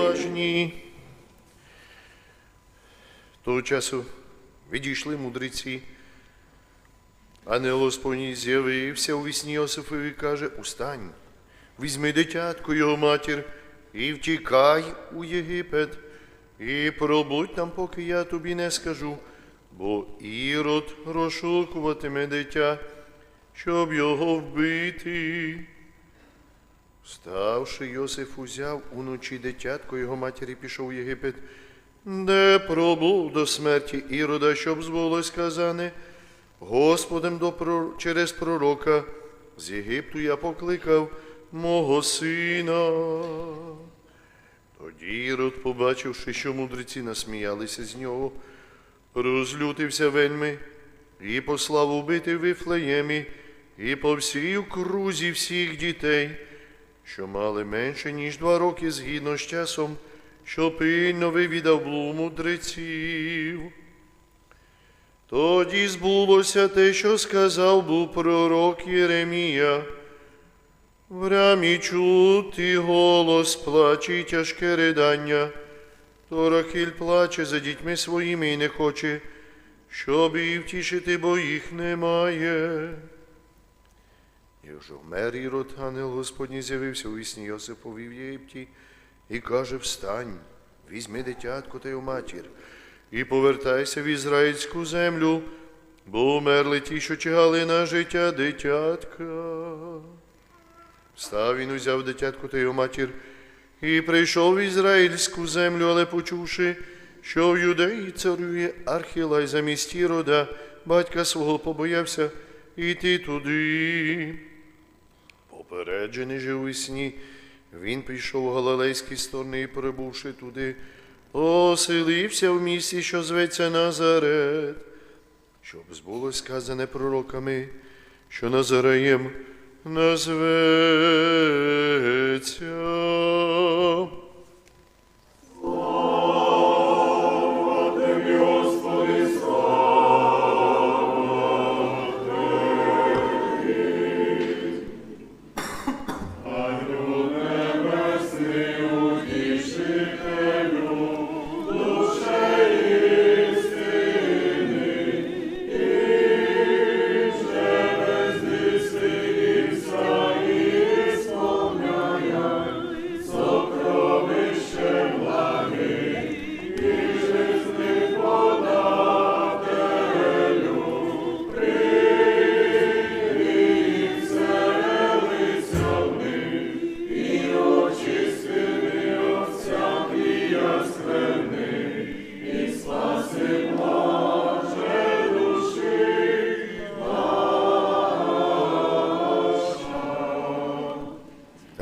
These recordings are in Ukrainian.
блажні. Того часу відійшли мудреці. Ангел Господній з'явився у вісні Йосифові і каже, устань, візьми дитятку його матір і втікай у Єгипет, і пробудь там, поки я тобі не скажу, бо Ірод розшукуватиме дитя, щоб його вбити. Ставши, Йосиф узяв уночі дитятко його матері пішов у Єгипет, де пробув до смерті Ірода, щоб збулось сказане, Господем до прор- через пророка. З Єгипту я покликав мого сина. Тоді Ірод, побачивши, що мудреці насміялися з нього, розлютився вельми і послав убити в Вифлеємі і по всій окрузі всіх дітей, що мали менше, ніж два роки згідно з часом, що пильно вивідав блу мудреців. Тоді збулося те, що сказав був пророк Єремія. В рамі чути голос плаче і тяжке ридання, то Рахіль плаче за дітьми своїми і не хоче, щоб її втішити, бо їх немає. І вже вмер Ірод, ангел Господній з'явився у вісні Йосипові в Єгипті і каже: Встань, візьми дитятко та й матір, і повертайся в ізраїльську землю, бо умерли ті, що чигали на життя дитятка. Встав він узяв дитятку та його матір і прийшов в ізраїльську землю, але почувши, що в юдеї царює Архілай замість Ірода, батька свого побоявся йти туди. Попереджений же у сні, він прийшов у Галилейські сторони і, перебувши туди, оселився в місті, що зветься Назарет, щоб збулося сказане пророками, що Назареєм назветься.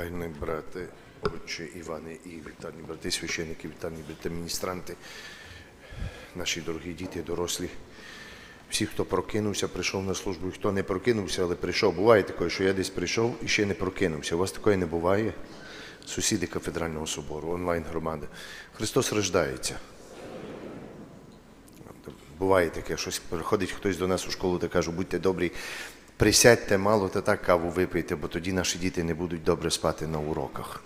Вітальні брати, отче Іване і вітальні брати, священники, вітальні брати, міністранти, наші дорогі діти, дорослі. Всі, хто прокинувся, прийшов на службу, і хто не прокинувся, але прийшов. Буває таке, що я десь прийшов і ще не прокинувся. У вас такої не буває? Сусіди кафедрального собору, онлайн громада. Христос рождається. Буває таке, щось приходить хтось до нас у школу та каже, будьте добрі, присядьте мало та так каву випийте, бо тоді наші діти не будуть добре спати на уроках.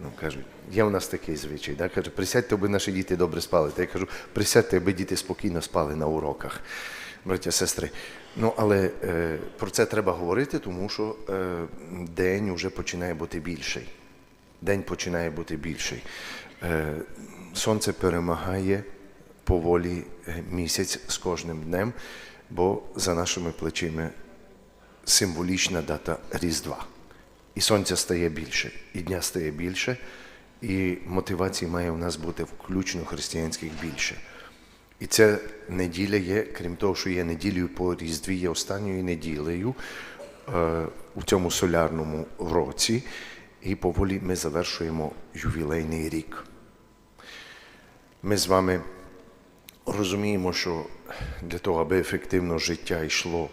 Ну, кажуть, є у нас такий звичай, да? каже, присядьте, аби наші діти добре спали. Та я кажу, присядьте, аби діти спокійно спали на уроках. Браття, сестри. Ну, але е, про це треба говорити, тому що е, день вже починає бути більший. День починає бути більший. Е, сонце перемагає поволі е, місяць з кожним днем, бо за нашими плечима символічна дата Різдва. І сонця стає більше, і дня стає більше, і мотивації має у нас бути включно християнських більше. І ця неділя є, крім того, що є неділею по Різдві, є останньою неділею е, у цьому солярному році, і поволі ми завершуємо ювілейний рік. Ми з вами розуміємо, що для того, аби ефективно життя йшло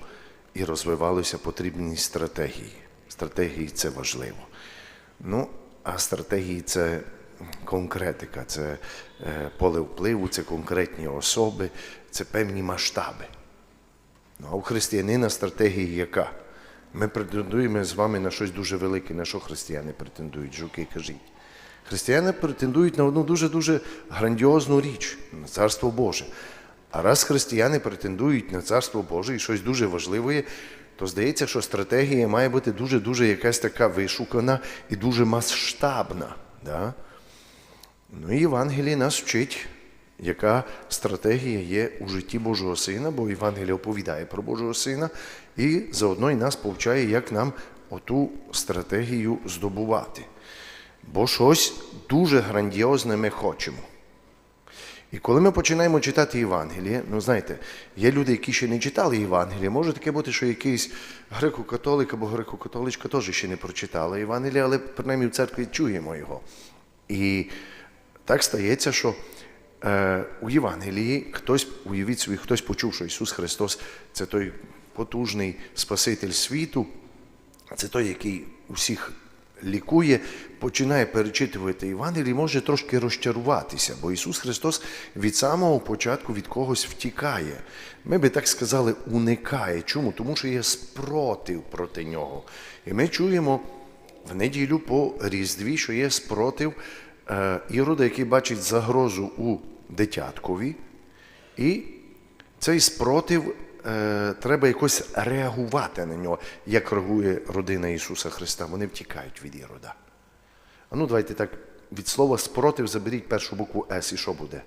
і розвивалося, потрібні стратегії. Стратегії це важливо. Ну, а стратегії це конкретика, це е, поле впливу, це конкретні особи, це певні масштаби. Ну, а у християнина стратегія яка? Ми претендуємо з вами на щось дуже велике, на що християни претендують, жуки, кажіть. Християни претендують на одну дуже-дуже грандіозну річ на Царство Боже. А раз християни претендують на Царство Боже і щось дуже важливе, то здається, що стратегія має бути дуже-дуже якась така вишукана і дуже масштабна. Да? Ну і Євангеліє нас вчить, яка стратегія є у житті Божого Сина, бо Євангеліє оповідає про Божого Сина, і заодно і нас повчає, як нам оту стратегію здобувати. Бо щось дуже грандіозне ми хочемо. І коли ми починаємо читати Євангеліє, ну знаєте, є люди, які ще не читали Євангеліє, може таке бути, що якийсь греко-католик або греко-католичка теж ще не прочитала Євангеліє, але принаймні в церкві чуємо його. І так стається, що е, у Євангелії хтось, уявіть собі, хтось почув, що Ісус Христос це той потужний Спаситель світу, це той, який усіх лікує, починає перечитувати Євангеліє, може трошки розчаруватися, бо Ісус Христос від самого початку від когось втікає. Ми би так сказали, уникає. Чому? Тому що є спротив проти нього. І ми чуємо в неділю по Різдві, що є спротив е, Ірода, який бачить загрозу у дитяткові, і цей спротив е, треба якось реагувати на нього, як реагує родина Ісуса Христа. Вони втікають від Ірода. А ну давайте так, від слова спротив заберіть першу букву С і що буде?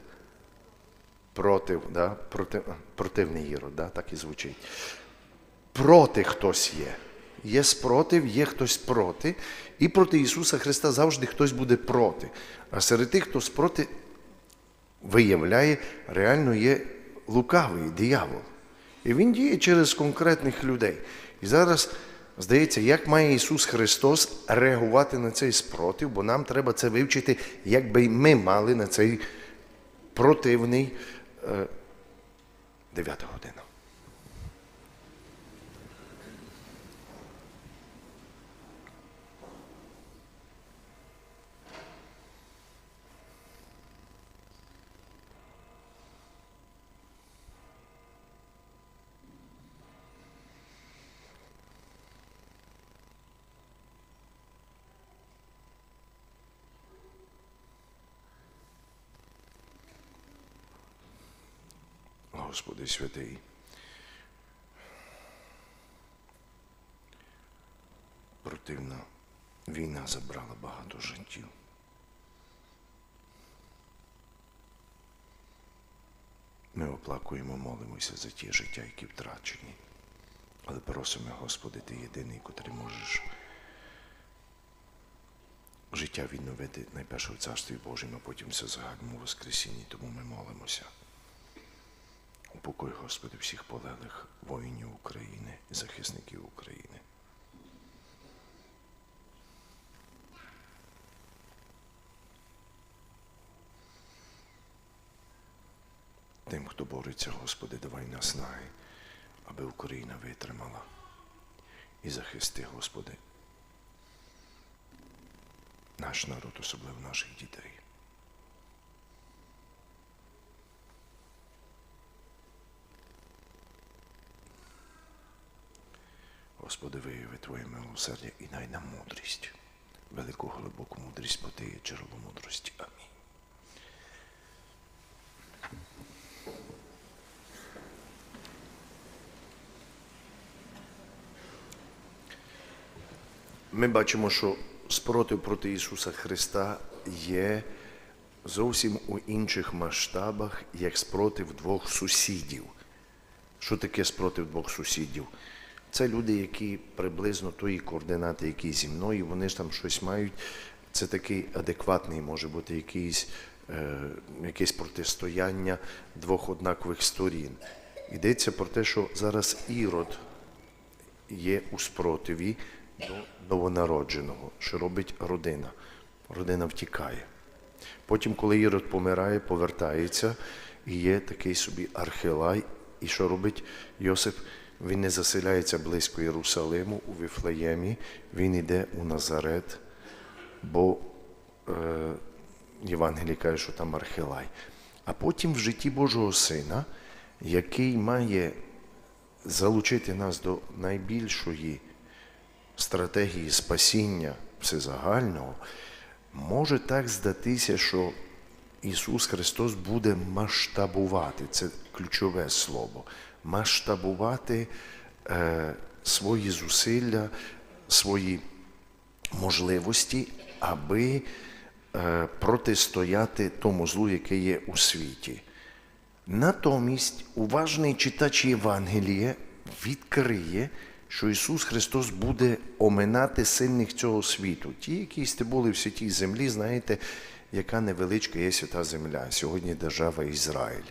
Против, да? Проти, противний Ірод, да? так і звучить. Проти хтось є. Є спротив, є хтось проти, і проти Ісуса Христа завжди хтось буде проти. А серед тих, хто спроти виявляє, реально є лукавий диявол. І він діє через конкретних людей. І зараз здається, як має Ісус Христос реагувати на цей спротив, бо нам треба це вивчити, як би ми мали на цей противний дев'ята 9 година. Господи святий. Противна війна забрала багато життів. Ми оплакуємо, молимося за ті життя, які втрачені. Але просимо, Господи, Ти єдиний, котрий можеш життя відновити найперше в Царстві Божому, а потім все загальному Воскресінні, тому ми молимося. Упокой, Господи, всіх полеглих воїнів України і захисників України. Тим, хто бореться, Господи, давай наснаги, аби Україна витримала і захисти, Господи, наш народ, особливо наших дітей. Господи, вияви Твоє милосердя і дай нам мудрість, велику глибоку мудрість, бо Ти є джерело мудрості. Амінь. Ми бачимо, що спротив проти Ісуса Христа є зовсім у інших масштабах, як спротив двох сусідів. Що таке спротив двох сусідів? Це люди, які приблизно тої координати, які зі мною, вони ж там щось мають. Це такий адекватний може бути якийсь, е, якесь протистояння двох однакових сторін. Йдеться про те, що зараз ірод є у спротиві до новонародженого, що робить родина. Родина втікає. Потім, коли Ірод помирає, повертається, і є такий собі архилай. І що робить Йосип? Він не заселяється близько Єрусалиму у Віфлеємі, він йде у Назарет, бо е, Євангелій каже, що там Архилай. А потім в житті Божого Сина, який має залучити нас до найбільшої стратегії спасіння всезагального, може так здатися, що Ісус Христос буде масштабувати, це ключове слово, масштабувати е, свої зусилля, свої можливості, аби е, протистояти тому злу, яке є у світі. Натомість уважний читач Євангелія відкриє, що Ісус Христос буде оминати сильних цього світу. Ті, які були в святій землі, знаєте, яка невеличка є свята земля, сьогодні держава Ізраїль.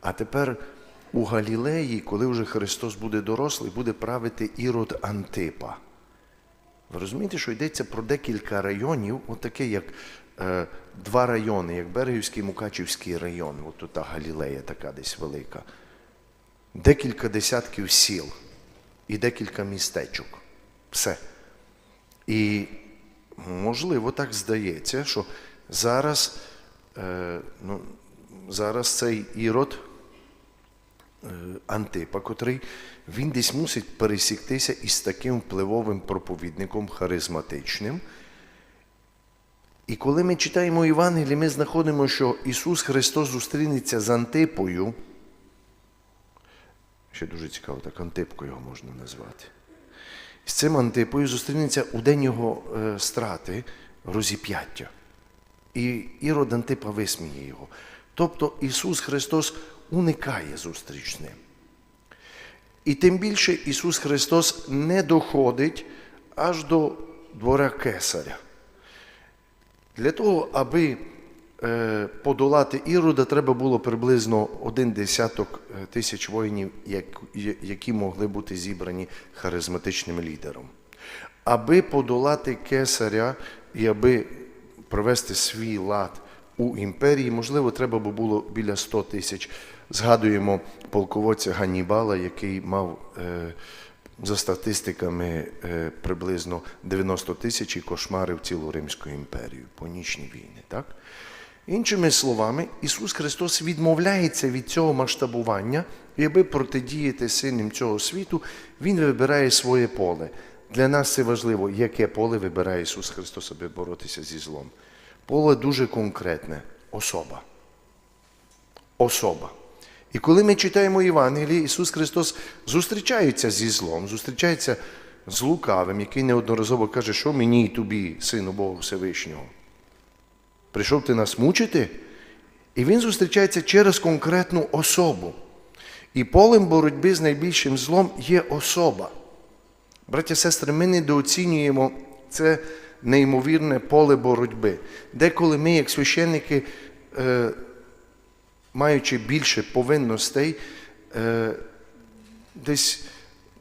А тепер у Галілеї, коли вже Христос буде дорослий, буде правити ірод Антипа. Ви розумієте, що йдеться про декілька районів, отаке як е, два райони, як Берегівський і Мукачівський район, от тут та Галілея така десь велика. Декілька десятків сіл і декілька містечок. Все. І можливо так здається, що зараз, е, ну, зараз цей ірод Антипа, котрий він десь мусить пересіктися із таким впливовим проповідником харизматичним. І коли ми читаємо Євангеліє, ми знаходимо, що Ісус Христос зустрінеться з Антипою. Ще дуже цікаво, так Антипкою його можна назвати. З цим Антипою зустрінеться у день його е, страти розіп'яття. І Ірод Антипа висміє його. Тобто Ісус Христос уникає зустріч з ним. І тим більше Ісус Христос не доходить аж до двора Кесаря. Для того, аби е, подолати Ірода, треба було приблизно один десяток е, тисяч воїнів, які могли бути зібрані харизматичним лідером. Аби подолати кесаря і аби провести свій лад у імперії, можливо, треба би було біля 100 тисяч. Згадуємо полководця Ганнібала, який мав е, за статистиками е, приблизно 90 тисяч і кошмарив цілу Римську імперію, понічні війни. Так? Іншими словами, Ісус Христос відмовляється від цього масштабування, і аби протидіяти сильним цього світу, Він вибирає своє поле. Для нас це важливо, яке поле вибирає Ісус Христос, аби боротися зі злом. Поле дуже конкретне особа. Особа. І коли ми читаємо Євангеліє, Ісус Христос зустрічається зі злом, зустрічається з лукавим, який неодноразово каже, що мені і тобі, Сину Бога Всевишнього. Прийшов ти нас мучити? І він зустрічається через конкретну особу. І полем боротьби з найбільшим злом є особа. Браття сестри, ми недооцінюємо це неймовірне поле боротьби. Деколи ми, як священники, е, маючи більше повинностей, е, десь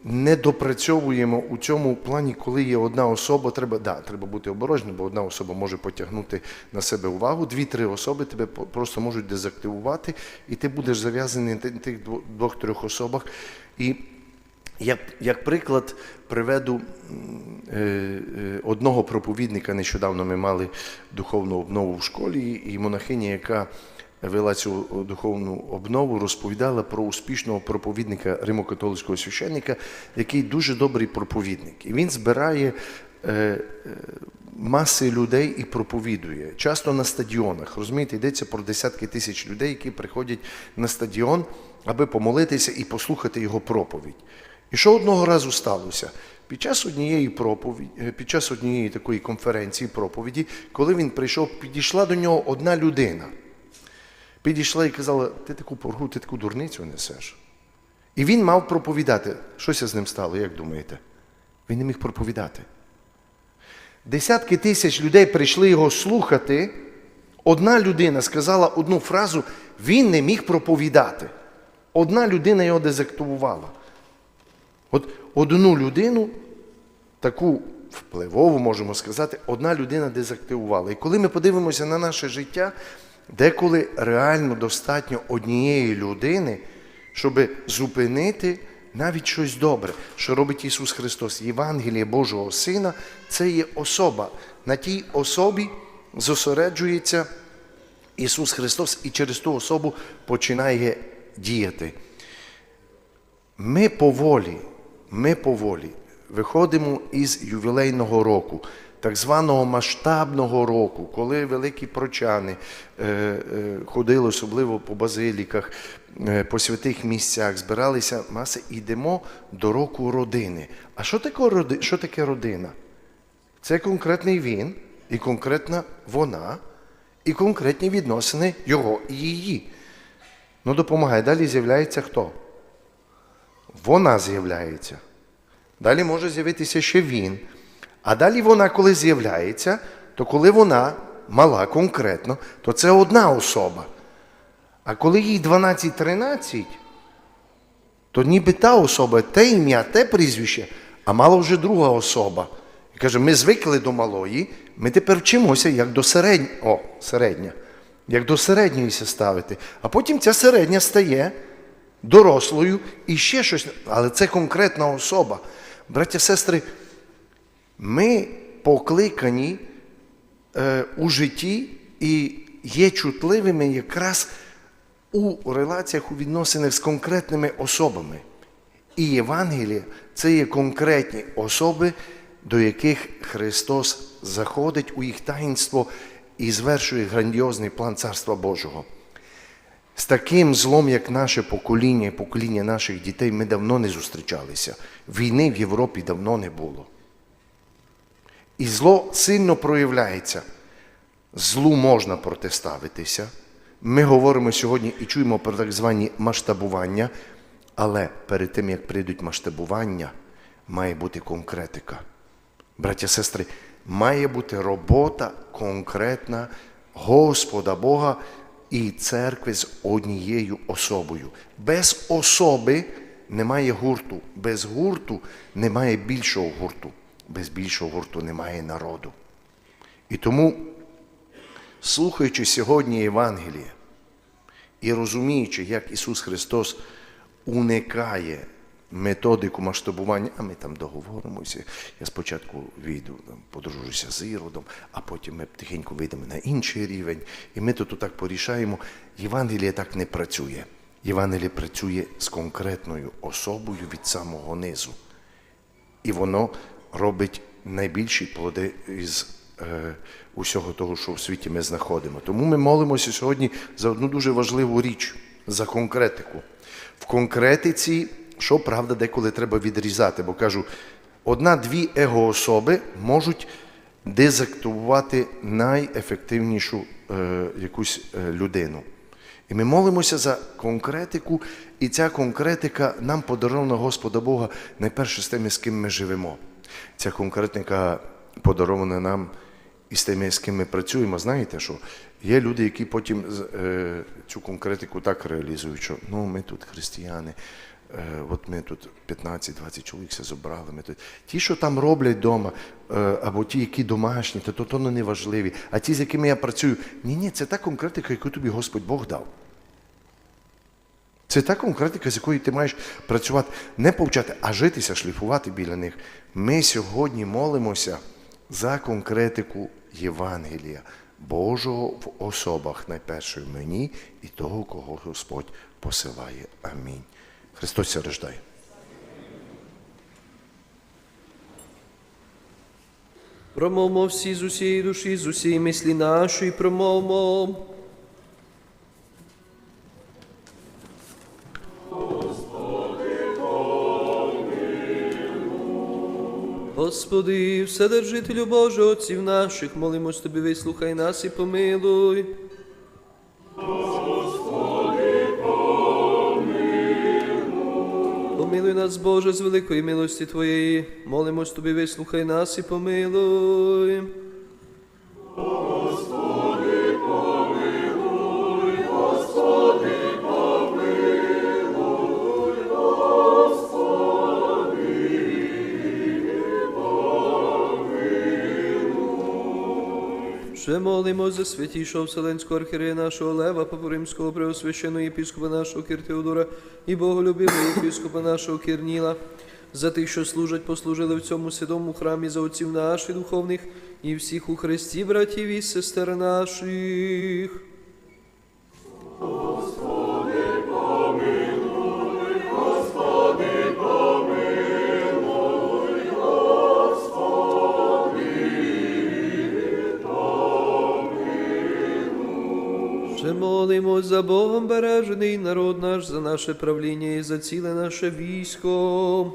не допрацьовуємо у цьому плані, коли є одна особа, треба да, треба бути обережним, бо одна особа може потягнути на себе увагу, дві-три особи тебе просто можуть дезактивувати, і ти будеш зав'язаний на тих дво- двох-трьох особах. І як, як приклад приведу е, е, одного проповідника. Нещодавно ми мали духовну обнову в школі, і монахиня, яка вела цю духовну обнову, розповідала про успішного проповідника римокатолицького священника, який дуже добрий проповідник. І він збирає е, маси людей і проповідує. Часто на стадіонах. Розумієте, йдеться про десятки тисяч людей, які приходять на стадіон, аби помолитися і послухати його проповідь. І що одного разу сталося? Під час однієї проповіді, е, під час однієї такої конференції проповіді, коли він прийшов, підійшла до нього одна людина. Підійшла і казала, ти таку поргу, ти таку дурницю несеш. І він мав проповідати. Щося з ним стало, як думаєте? Він не міг проповідати. Десятки тисяч людей прийшли його слухати. Одна людина сказала одну фразу, він не міг проповідати. Одна людина його дезактивувала. От одну людину, таку впливову, можемо сказати, одна людина дезактивувала. І коли ми подивимося на наше життя, деколи реально достатньо однієї людини, щоб зупинити навіть щось добре, що робить Ісус Христос. Євангеліє Божого Сина це є особа. На тій особі зосереджується Ісус Христос і через ту особу починає діяти. Ми поволі, ми поволі виходимо із ювілейного року. так званого масштабного року, коли великі прочани е, е, ходили, особливо по базиліках, е, по святих місцях, збиралися маси, йдемо до року родини. А що таке, родина? Це конкретний він, і конкретна вона, і конкретні відносини його і її. Ну, допомагає. Далі з'являється хто? Вона з'являється. Далі може з'явитися ще він. А далі вона, коли з'являється, то коли вона мала конкретно, то це одна особа. А коли їй 12-13, то ніби та особа, те ім'я, те прізвище, а мала вже друга особа. І каже, ми звикли до малої, ми тепер вчимося, як до середньої, о, середня, як до середньої ставити. А потім ця середня стає дорослою і ще щось. Але це конкретна особа. Браття, сестри, ми покликані е, у житті і є чутливими якраз у реляціях, у відносинах з конкретними особами. І Євангеліє це є конкретні особи, до яких Христос заходить у їх таїнство і звершує грандіозний план Царства Божого. З таким злом, як наше покоління і покоління наших дітей, ми давно не зустрічалися. Війни в Європі давно не було. І зло сильно проявляється. Злу можна протиставитися. Ми говоримо сьогодні і чуємо про так звані масштабування, але перед тим, як прийдуть масштабування, має бути конкретика. Браття, сестри, має бути робота конкретна Господа Бога і церкви з однією особою. Без особи немає гурту, без гурту немає більшого гурту, без більшого гурту немає народу. І тому, слухаючи сьогодні Євангеліє і розуміючи, як Ісус Христос уникає методику масштабування, а ми там договоримося. Я спочатку війду, подружуся з Іродом, а потім ми тихенько вийдемо на інший рівень. І ми тут так порішаємо. Євангеліє так не працює. Євангеліє працює з конкретною особою від самого низу. І воно робить найбільші плоди із е, усього того, що в світі ми знаходимо. Тому ми молимося сьогодні за одну дуже важливу річ, за конкретику. В конкретиці, що правда, деколи треба відрізати, бо кажу, одна-дві его-особи можуть дезактивувати найефективнішу е, якусь е, людину. І ми молимося за конкретику, і ця конкретика нам подарована Господа Бога найперше з тими, з ким ми живемо. Ця конкретика подарована нам і з тими, з ким ми працюємо. Знаєте, що є люди, які потім е, цю конкретику так реалізують, що ну, ми тут християни, от ми тут 15-20 чоловік все зібрали. Ми тут. Ті, що там роблять вдома, е, або ті, які домашні, то то, то не важливі. А ті, з якими я працюю, ні, ні, це та конкретика, яку тобі Господь Бог дав. Це та конкретика, з якою ти маєш працювати, не повчати, а житися, шліфувати біля них. Ми сьогодні молимося за конкретику Євангелія Божого в особах найперше в мені і того, кого Господь посилає. Амінь. Христос ся рождає. Промовмо всі з усієї душі, з усієї мислі нашої, промовмо. Господи, Вседержителю Боже, Отців наших, молимось Тобі, вислухай нас і помилуй. Помилуй нас, Боже, з великої милості Твоєї, молимось Тобі, вислухай нас і помилуй. Ще молимо за святішого Вселенського архірея нашого Лева, Папу Римського Преосвященого єпіскопа нашого Кір Теодора і Боголюбивого єпіскопа нашого Кірніла, за тих, що служать, послужили в цьому святому храмі за отців наших духовних і всіх у Христі, братів і сестер наших. Молимо за Богом бережений народ наш, за наше правління і за ціле наше військо.